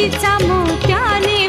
तिचा मोत्याने